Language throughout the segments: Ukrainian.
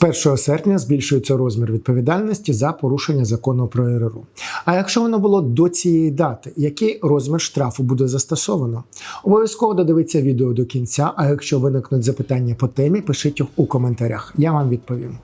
З 1 серпня збільшується розмір відповідальності за порушення закону про РРУ. А якщо воно було до цієї дати, який розмір штрафу буде застосовано? Обов'язково додивіться відео до кінця. А якщо виникнуть запитання по темі, пишіть їх у коментарях. Я вам відповім.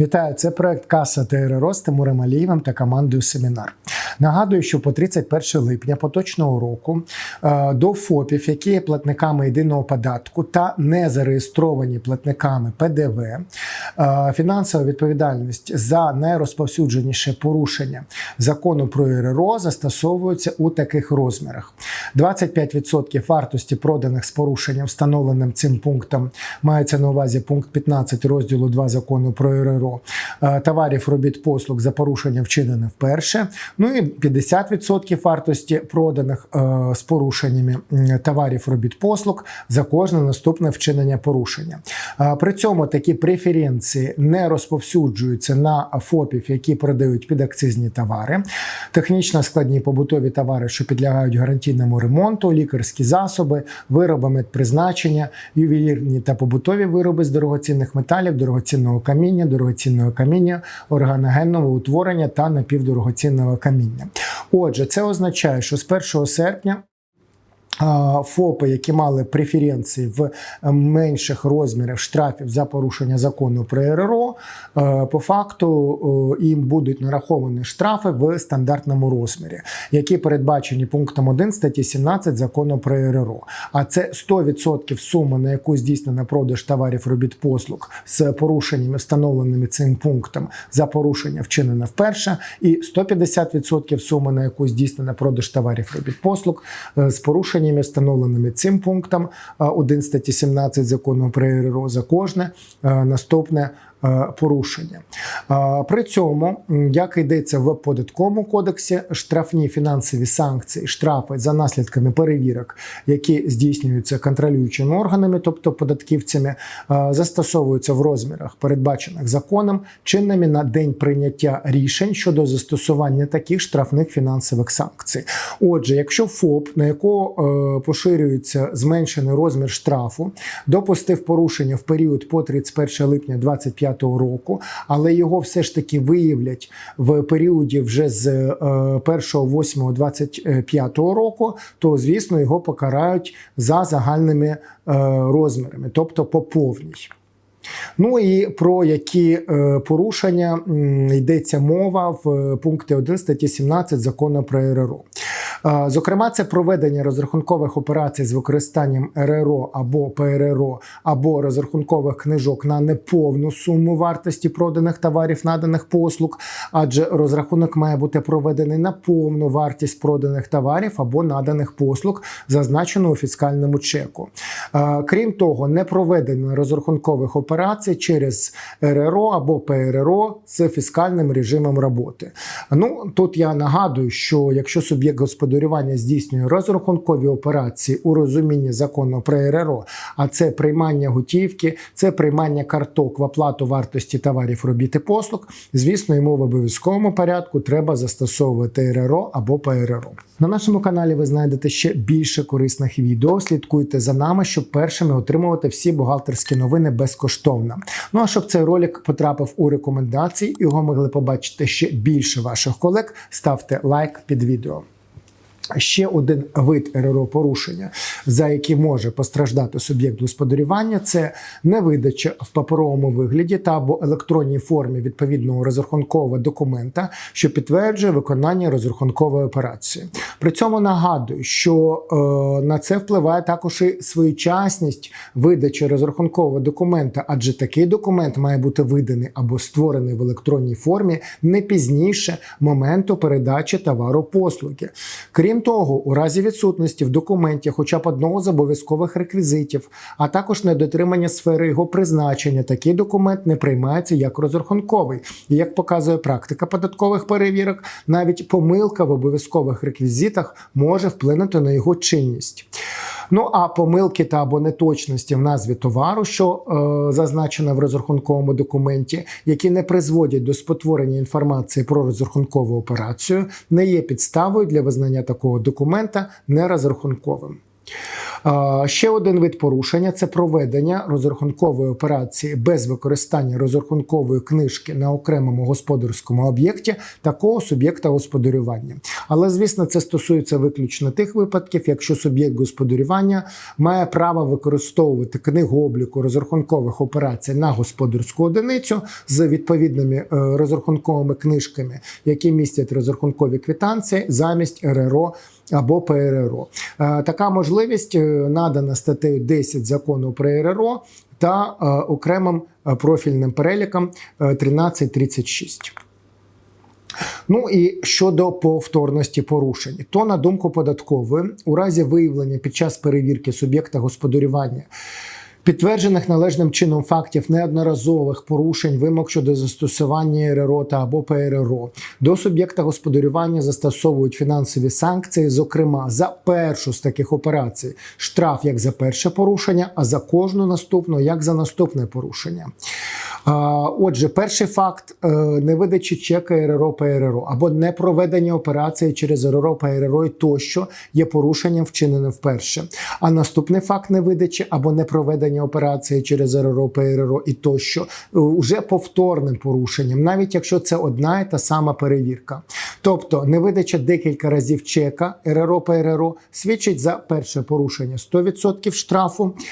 Вітаю, це проект Каса ТРРО Рости Тимуром Алієвим та командою Семінар. Нагадую, що по 31 липня поточного року е, до ФОПів, які є платниками єдиного податку та не зареєстровані платниками ПДВ, е, фінансова відповідальність за найрозповсюдженіше порушення закону про РРО застосовується у таких розмірах: 25% вартості проданих з порушенням, встановленим цим пунктом, мається на увазі пункт 15 розділу 2 закону про РРО, е, товарів робіт послуг за порушення вчинене вперше. Ну і 50% вартості проданих е, з порушеннями товарів робіт послуг за кожне наступне вчинення порушення. Е, При цьому такі преференції не розповсюджуються на ФОПів, які продають підакцизні товари, технічно складні побутові товари, що підлягають гарантійному ремонту, лікарські засоби, вироби медпризначення, ювелірні та побутові вироби з дорогоцінних металів, дорогоцінного каміння, дорогоцінного каміння, органогенного утворення та напівдорогоцінного каміння. Отже, це означає, що з 1 серпня. ФОПи, які мали преференції в е, менших розмірах штрафів за порушення закону про РРО, е, по факту е, їм будуть нараховані штрафи в стандартному розмірі, які передбачені пунктом 1 статті 17 закону про РРО. А це 100% суми, на яку здійснено продаж товарів робіт послуг з порушеннями, встановленими цим пунктом за порушення вчинене вперше, і 150% суми, на яку здійснено продаж товарів робіт послуг з порушеннями, встановленими цим пунктом е, 1 статті 17 закону про РРО за кожне наступне порушення. Е, При цьому, як йдеться в податковому кодексі, штрафні фінансові санкції, штрафи за наслідками перевірок, які здійснюються контролюючими органами, тобто податківцями, е, застосовуються в розмірах, передбачених законом, чинними на день прийняття рішень щодо застосування таких штрафних фінансових санкцій. Отже, якщо ФОП, на якого е, поширюється зменшений розмір штрафу, допустив порушення в період по 31 липня 2025 року, але його все ж таки виявлять в періоді вже з е, 1.8.25 року, то звісно його покарають за загальними е, розмірами, тобто по повній. Ну і про які е, порушення йдеться мова в е, пункті 1 статті 17 закону про РРО. Зокрема, це проведення розрахункових операцій з використанням РРО або ПРРО, або розрахункових книжок на неповну суму вартості проданих товарів, наданих послуг, адже розрахунок має бути проведений на повну вартість проданих товарів або наданих послуг, зазначену у фіскальному чеку. Крім того, не проведення розрахункових операцій через РРО або ПРРО з фіскальним режимом роботи. Ну тут я нагадую, що якщо суб'єкт господарювання здійснює розрахункові операції у розумінні закону про РРО, а це приймання готівки, це приймання карток в оплату вартості товарів робіт і послуг, звісно, йому в обов'язковому порядку треба застосовувати РРО або ПРРО. На нашому каналі ви знайдете ще більше корисних відео. Слідкуйте за нами, щоб першими отримувати всі бухгалтерські новини безкоштовно. Ну а щоб цей ролик потрапив у рекомендації, його могли побачити ще більше ваших колег, ставте лайк під відео. Ще один вид РРО порушення, за який може постраждати суб'єкт господарювання, це невидача в паперовому вигляді та або електронній формі відповідного розрахункового документа, що підтверджує виконання розрахункової операції. При цьому нагадую, що е, на це впливає також і своєчасність видачі розрахункового документа, адже такий документ має бути виданий або створений в електронній формі не пізніше моменту передачі товару послуги. Крім того, у разі відсутності в документі хоча б одного з обов'язкових реквізитів, а також недотримання сфери його призначення, такий документ не приймається як розрахунковий. І як показує практика податкових перевірок, навіть помилка в обов'язкових реквізитах може вплинути на його чинність. Ну а помилки та або неточності в назві товару, що е, зазначено в розрахунковому документі, які не призводять до спотворення інформації про розрахункову операцію, не є підставою для визнання такого документа нерозрахунковим. Ще один вид порушення це проведення розрахункової операції без використання розрахункової книжки на окремому господарському об'єкті такого суб'єкта господарювання. Але звісно, це стосується виключно тих випадків, якщо суб'єкт господарювання має право використовувати книгу обліку розрахункових операцій на господарську одиницю з відповідними е, розрахунковими книжками, які містять розрахункові квитанції замість РРО або ПРРО. Е, Така можливість е, надана статтею 10 закону про РРО та е, окремим профільним переліком е, 1336. Ну і щодо повторності порушень, то на думку податкової, у разі виявлення під час перевірки суб'єкта господарювання підтверджених належним чином фактів неодноразових порушень вимог щодо застосування РРО та або ПРРО до суб'єкта господарювання застосовують фінансові санкції, зокрема за першу з таких операцій штраф як за перше порушення, а за кожну наступну як за наступне порушення. Отже, перший факт е, невидачі чека РРО ПРРО або непроведення операції через РРО ПРРО тощо є порушенням вчиненим вперше. А наступний факт невидачі або непроведення операції через РРО ПРРО і тощо вже повторним порушенням, навіть якщо це одна і та сама перевірка. Тобто невидача декілька разів чека РРО ПРРО свідчить за перше порушення 100% штрафу е,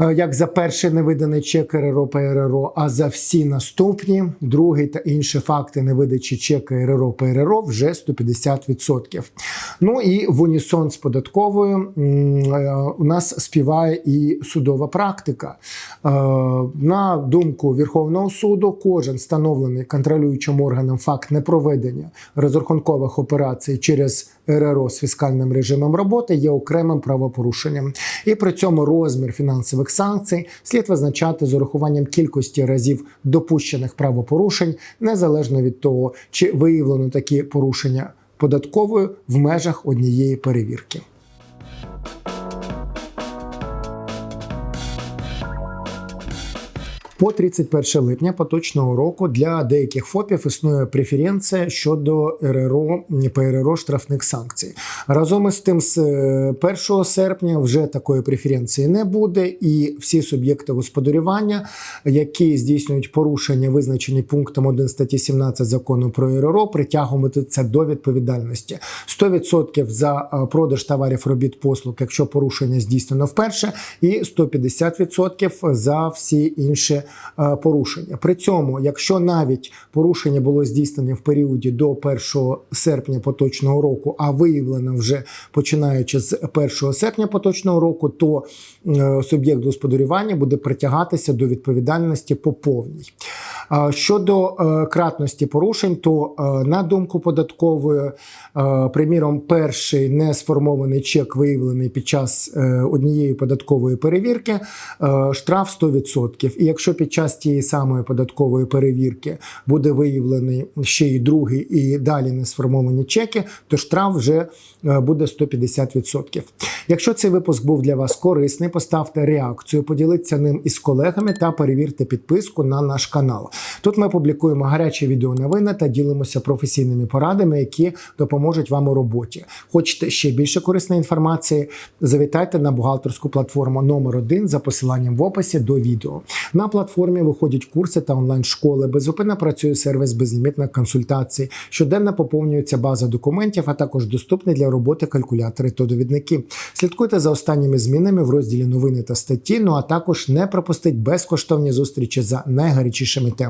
як за перший невиданий чек РРО ПРРО, а за всі наступні, другий та інші факти невидачі чека РРО ПРРО вже 150%. Ну і в унісон з податковою е, у нас співає і судова практика. Е, На думку Верховного суду, кожен встановлений контролюючим органом факт непроведення розрахункових операцій через РРО з фіскальним режимом роботи є окремим правопорушенням. І при цьому розмір фінансових санкцій слід визначати з урахуванням кількості разів допущених правопорушень, незалежно від того, чи виявлено такі порушення податковою в межах однієї перевірки. По 31 липня поточного року для деяких ФОПів існує преференція щодо РРО ПРРО штрафних санкцій. Разом із тим, з е, 1 серпня вже такої преференції не буде, і всі суб'єкти господарювання, які здійснюють порушення, визначені пунктом 1 статті 17 закону про РРО, притягуватися до відповідальності 100% за е, продаж товарів, робіт, послуг, якщо порушення здійснено вперше, і 150% за всі інші е, порушення. При цьому, якщо навіть порушення було здійснене в періоді до 1 серпня поточного року, а виявлено вже починаючи з 1 серпня поточного року, то е, суб'єкт господарювання буде притягатися до відповідальності по повній. Щодо е, кратності порушень, то е, на думку податкової, е, приміром, перший не сформований чек виявлений під час однієї податкової перевірки, штраф 100%. І якщо під час тієї самої податкової перевірки буде виявлений ще й другий і далі не сформовані чеки, то штраф вже буде 150%. Якщо цей випуск був для вас корисний, поставте реакцію, поділіться ним із колегами та перевірте підписку на наш канал. Тут ми публікуємо гарячі відеоновини та ділимося професійними порадами, які допоможуть вам у роботі. Хочете ще більше корисної інформації? Завітайте на бухгалтерську платформу номер 1 за посиланням в описі до відео. На платформі виходять курси та онлайн-школи. Безупинно працює сервіс безлімітних консультацій. Щоденно поповнюється база документів, а також доступні для роботи калькулятори та довідники. Слідкуйте за останніми змінами в розділі новини та статті. Ну а також не пропустіть безкоштовні зустрічі за найгарячішими темами.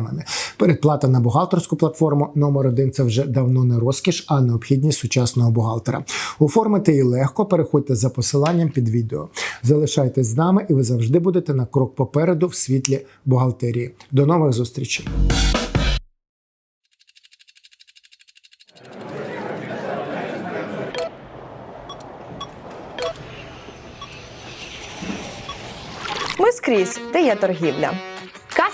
Передплата на бухгалтерську платформу номер 1 це вже давно не розкіш, а необхідність сучасного бухгалтера. Оформити її легко. Переходьте за посиланням під відео. Залишайтесь з нами, і ви завжди будете на крок попереду в світлі бухгалтерії. До нових зустрічей. Ми скрізь, де є торгівля.